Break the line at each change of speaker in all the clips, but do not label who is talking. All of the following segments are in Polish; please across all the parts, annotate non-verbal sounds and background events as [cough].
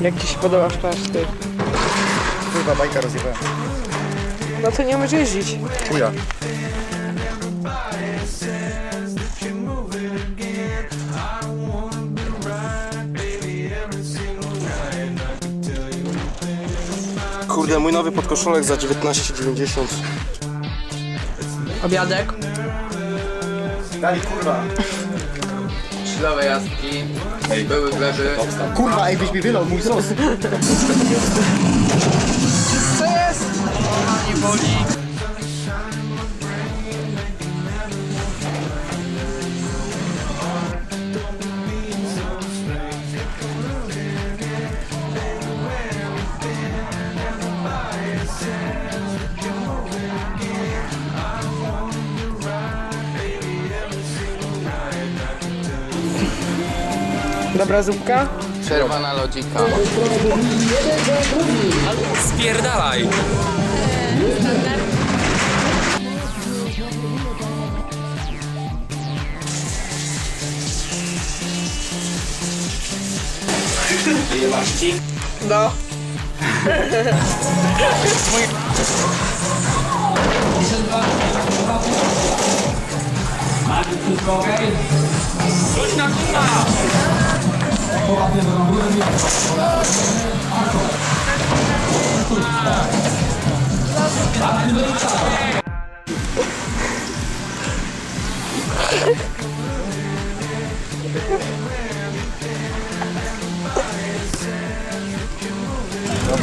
Jak ci się podoba w ty?
Kurwa, bajka rozjebałem.
No to nie możesz jeździć.
Chuja.
Kurde, mój nowy podkoszulek za 19,90.
Obiadek.
Dali kurwa.
Ślowe jaski, były gleby.
Kurwa, ej, byś mi wylał mój sos.
Dobra zupka.
Czerwona lodzika.
Spierdalaj!
No. [laughs]
Dobra,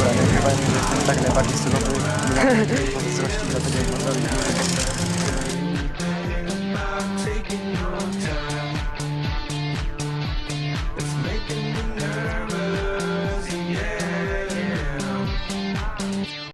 nie chyba nie jestem tak najbardziej stylowy. Nie mam pozazdrości, dlatego